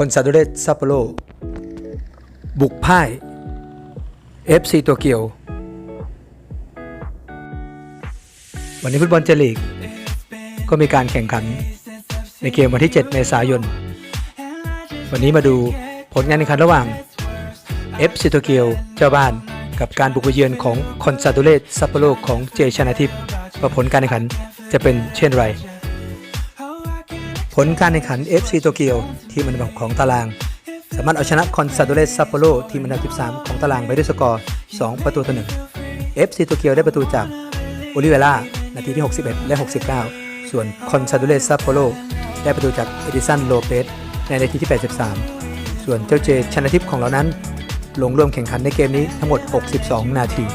คอนซาโดเรสซัปโปโรบุกพ่าย FC ตัวเกียว วันนี้ฟุตบอลเจลีก ก็มีการแข่งขัน ในเกมวันที่ 7 เมษายน วันนี้มาดูผลงานแข่งขันระหว่าง FC โตเกียวเจ้าบ้านกับการบุกเยือนของคอนซาโดเรสซัปโปโรของเจชนาทิพย์ว่าผลการแข่งขันจะเป็นเช่นไร ผลการแข่งขัน FC โตเกียวทีมอันดับของตาราง สามารถเอาชนะคอนซาโดเรสซัปโปโรทีมอันดับ 13 ของตารางไปด้วยสกอร์ 2 ประตูต่อ1 FC โตเกียวได้ประตูจากโอลิเวล่านาทีที่ 61 และ 69 ส่วนคอนซาโดเรสซัปโปโรได้ประตูจากเอดิสันโลเปสในนาทีที่ 83 ส่วนเจ้าเจชนะทิพย์ของเรานั้น ลงร่วมแข่งขันในเกมนี้ทั้งหมด 62 นาที